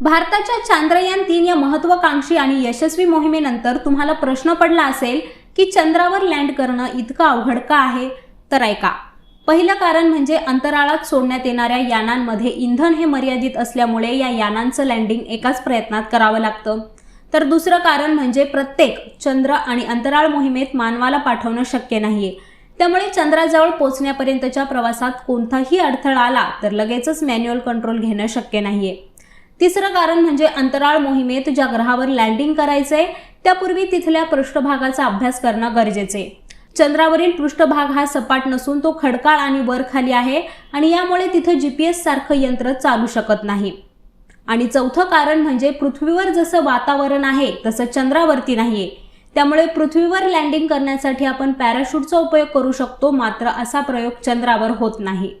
भारताच्या चांद्रयान तीन या महत्वाकांक्षी आणि यशस्वी मोहिमेनंतर तुम्हाला प्रश्न पडला असेल की चंद्रावर लँड करणं इतकं अवघड का आहे? तर ऐका. पहिलं कारण म्हणजे अंतराळात सोडण्यात येणाऱ्या यानांमध्ये इंधन हे मर्यादित असल्यामुळे या यानांचं लँडिंग एकाच प्रयत्नात करावं लागतं. तर दुसरं कारण म्हणजे प्रत्येक चंद्र आणि अंतराळ मोहिमेत मानवाला पाठवणं शक्य नाहीये. त्यामुळे चंद्राजवळ पोहोचण्यापर्यंतच्या प्रवासात कोणताही अडथळा आला तर लगेचच मॅन्युअल कंट्रोल घेणं शक्य नाहीये. तिसरं कारण म्हणजे अंतराळ मोहिमेत ज्या ग्रहावर लँडिंग करायचंय त्यापूर्वी तिथल्या पृष्ठभागाचा अभ्यास करणं गरजेचे चंद्रावरील पृष्ठभाग हा सपाट नसून तो खडकाळ आणि वर खाली आहे आणि यामुळे तिथं जी पी एस सारखं यंत्र चालू शकत नाही. आणि चौथं कारण म्हणजे पृथ्वीवर जसं वातावरण आहे तसं चंद्रावरती नाहीये. त्यामुळे पृथ्वीवर लँडिंग करण्यासाठी आपण पॅराशूटचा उपयोग करू शकतो मात्र असा प्रयोग चंद्रावर होत नाही.